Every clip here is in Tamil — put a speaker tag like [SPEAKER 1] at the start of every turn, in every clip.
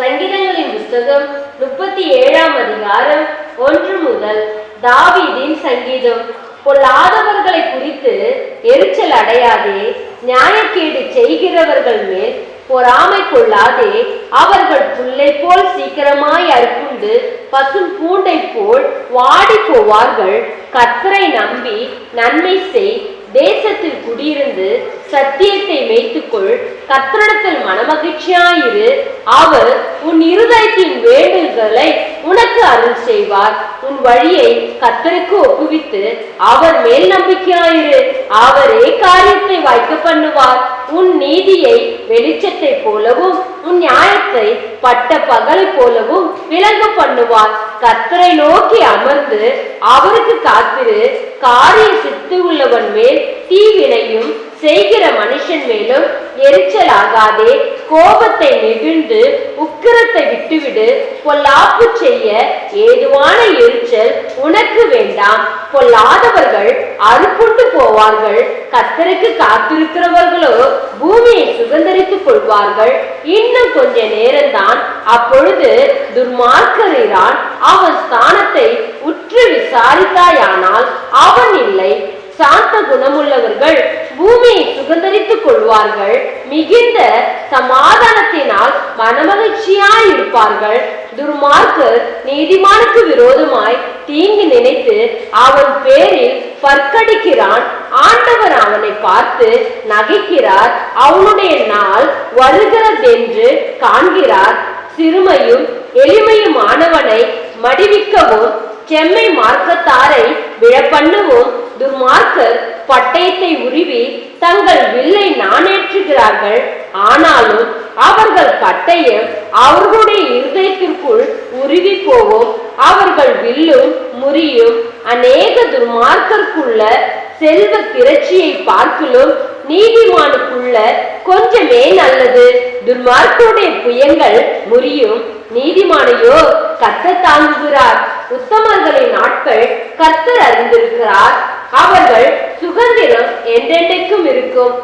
[SPEAKER 1] சங்கீதங்களின் புஸ்தகம் முப்பத்தி ஏழாம் அதிகாரம் ஒன்று முதல் தாவீதின் சங்கீதம். பொல்லாதவர்களை குறித்து எரிச்சல் அடையாதே நியாயக்கேடு செய்கிறவர்கள் மேல் பொறாமை கொள்ளாதே அவர்கள் புல்லை போல் சீக்கிரமாய் அறுப்புண்டு பசும் பூண்டை போல் வாடி போவார்கள் கத்தரை நம்பி நன்மை செய் தேசத்தில் குடியிருந்து சத்தியத்தை மேய்த்துக்கொள் கத்தரிடத்தில் மனமகிழ்ச்சியாயிரு. அவர் உன் இருதயத்தின் வேண்டுகளை உனக்கு அருள் செய்வார். உன் வழியை கத்தருக்கு ஒப்புவித்து அவர் மேல் நம்பிக்கையாயிரு. அவரே காரியத்தை வாய்க்க பண்ணுவார். உன் நீதியை வெளிச்சத்தை போலவும் உன் நியாயத்தை பட்ட பகல் போலவும் விளங்க பண்ணுவார். கத்தரை நோக்கி அமர்ந்து அவருக்கு காத்திரு. காரிய சித்து உள்ளவன் மேல் தீவினையும் செய்கிற மனுஷன் மேலும் எரிச்சல் ஆகாதே கோபத்தை நெகிழ்ந்து உக்கிரத்தை விட்டுவிடு. பொல்லாப்பு செய்ய ஏதுவான எரிச்சல் உனக்கு வேண்டாம். பொல்லாதவர்கள் அறுப்புண்டு போவார்கள். கத்தருக்கு காத்திருக்கிறவர்களோ பூமியை சுதந்திரித்துக் கொள்வார்கள். இன்னும் கொஞ்ச நேரம்தான். அப்பொழுது துர்மார்க்கரிரான் அவன் ஸ்தானத்தை உற்று விசாரித்தாயானால் அவன் இல்லை. சாந்த குணமுள்ளவர்கள் பூமியை சுதந்திரித்துக் கொள்வார்கள். மிகுந்த சமாதானத்தினால் மனமகிழ்ச்சியாய் இருப்பார்கள் துர்மார்க்கர் நீதிமானுக்கு விரோதமாய் தீங்கு நினைத்து அவன் பேரில் பற்கடிக்கிறான். ஆண்டவர் அவனை பார்த்து நகைக்கிறார். அவனுடைய நாள் வருகிறதென்று காண்கிறார். சிறுமையும் எளிமையுமானவனை மடிவிக்கவும் செம்மை மார்க்கத்தாரை விழப்பண்ணுவோம் துர்மார்க்கர் பட்டயத்தை உருவி தங்கள் வில்லை நாணேற்றுகிறார்கள் ஆனாலும் அவர்கள் பட்டயம் அவர்களுடைய இருதயத்திற்குள் உருகி போவோம் அவர்கள் வில்லும் முறியும் அநேக துர்மார்க்கருக்குள்ள செல்வ திரட்சியை பார்க்கலும் நீதிமானுக்குள்ள கொஞ்சமே நல்லது. துர்மார்க்கருடைய புயங்கள் முறியும். நீதிமானையோ கத்த தாங்குகிறார். உத்தமர்களின் நாட்கள் கர்த்தர் அறிந்திருக்கிறார். அவர்கள் சுதந்திரம் என்றென்றைக்கும் இருக்கும்.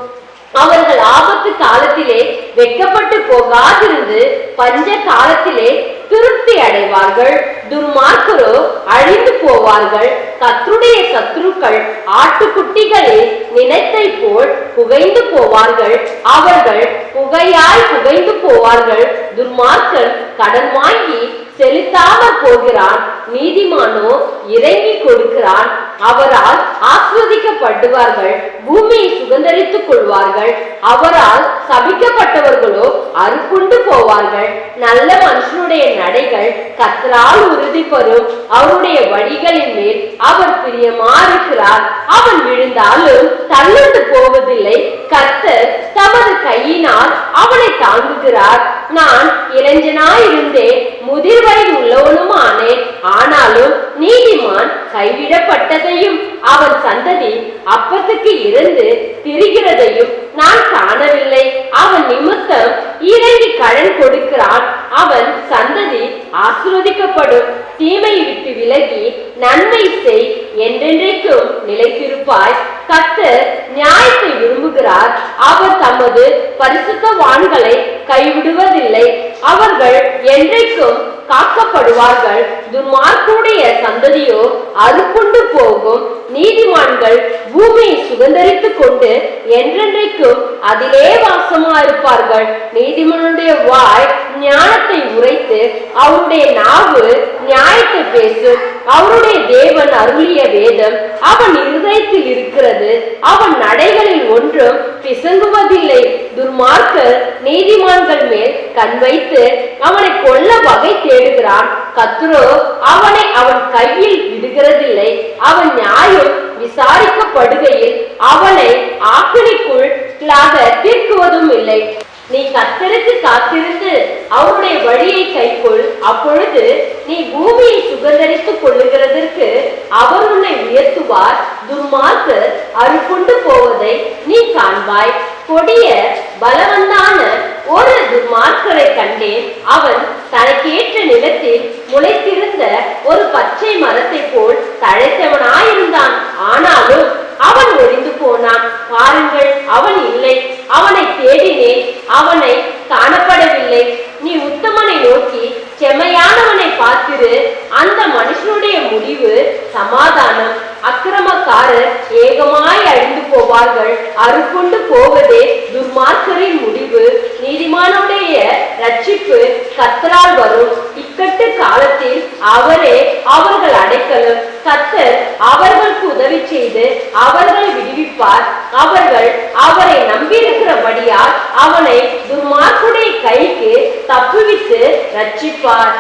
[SPEAKER 1] அவர்கள் ஆபத்து காலத்திலே வெட்கப்பட்டு போகாதிருந்து பஞ்ச காலத்திலே திருப்தி அடைவார்கள். துர்மார்க்கரோ அழிந்து போவார்கள். கத்துடைய சத்துருக்கள் ஆட்டுக்குட்டிகளே நினைத்தை போல் புகைந்து போவார்கள். அவர்கள் புகையாய் புகைந்து போவார்கள். துர்மார்க்கன் கடன் வாங்கி செலுத்தாமல் போகிறான். நீதிமானோ இறங்கி கொடுக்கிறான். அவரால் ஆஸ்வதிக்கப்படுவார்கள் பூமியை சுதந்திரித்துக் கொள்வார்கள். அவரால் சபிக்கப்பட்டவர்களோ அறுப்புண்டு போவார்கள். நல்ல மனுஷனுடைய நடைகள் கத்தரால் உறுதி பெறும். அவருடைய வழிகளின் மேல் அவர் பிரியமாயிருக்கிறார். அவன் விழுந்தாலும் தள்ளுண்டு போவதில்லை. கத்தர் தமது கையினால் அவனை தாங்குகிறார். நான் இளைஞனாயிருந்தே முதிர்வரை உள்ளவனும் கைவிடப்பட்டதையும் அவன் சந்ததி அப்பத்துக்கு இருந்து திரிகிறதையும் நான் காணவில்லை. அவன் நிமித்தம் இறங்கி கடன் கொடுக்கிறான். அவன் சந்ததி ஆசிர்வதிக்கப்படும். தீமையை விட்டு விலகி நன்மை செய் என்றென்றைக்கும் நிலைத்திருப்பாய். கத்தர் நியாயத்தை விரும்புகிறார். அவர் தமது பரிசுத்தவான்களை கைவிடுவதில்லை. அவர்கள் என்றைக்கும் காக்கப்படுவார்கள். துர்மார்க்குடைய சந்ததியோ அறுப்புண்டு போகும். நீதிமான்கள் பூமியை சுதந்திரித்துக் கொண்டு என்றென்றைக்கும் அதிலே வாசமா இருப்பார்கள். நீதிமனுடைய வாய் ஞானத்தை உரைத்து அவருடைய நாவு நியாயத்தை பேசும் அவருடைய தேவன் அருளிய வேதம் அவன் இருதயத்தில் இருக்கிறது. அவன் நடைகளில் ஒன்றும் பிசங்குவதில்லை. துர்மார்க்கர் நீதிமான்கள் மேல் கண் வைத்து அவனை கொல்ல வகை தேடுகிறான். கத்ரோ அவனை அவன் கையில் விடுகிறதில்லை. அவன் நியாயம் விசாரிக்கப்படுகையில் அவனை ஆக்கினிக்குள் தீர்க்குவதும் இல்லை. நீ கத்தருக்கு காத்திருந்து அவருடைய வழியை கைக்கொள். அப்பொழுது நீ பூமியை சுகந்தரித்துக் கொள்ளுகிறதற்கு அவர் உன்னை உயர்த்துவார். துர்மார்க்கர் அருகொண்டு போவதை நீ காண்பாய். கொடிய பலவந்தான ஒரு துர்மார்க்கனை கண்டேன். அவன் தனக்கேற்ற நிலத்தில் முளைத்திருந்த ஒரு பச்சை மரத்தை போல் தழைத்தவனாயிருந்தான். ஆனாலும் அவன் ஒளிந்து போனான். பாருங்கள் அவன் இல்லை. அவனை தேடினேன். அவனை காணப்படவில்லை. நீ உத்தமனை நோக்கி செம்மையானவனை பார்த்திரு. அந்த மனுஷனுடைய முடிவு சமாதானம். அக்கிரமக்காரர் ஏகமாய் அழிந்து போவார்கள். அறுக்கொண்டு போவதே துர்மார்க்கரின் முடிவு. கத்தரால் வரும். இக்கட்டு காலத்தில் அவரே அவர்கள் அடைக்கலும் கத்தர் அவர்களுக்கு உதவி செய்து அவர்களை விடுவிப்பார். அவர்கள் அவரை நம்பியிருக்கிறபடியால் அவனை துர்மார்க்குடைய கைக்கு தப்புவித்து ரட்சிப்பார்.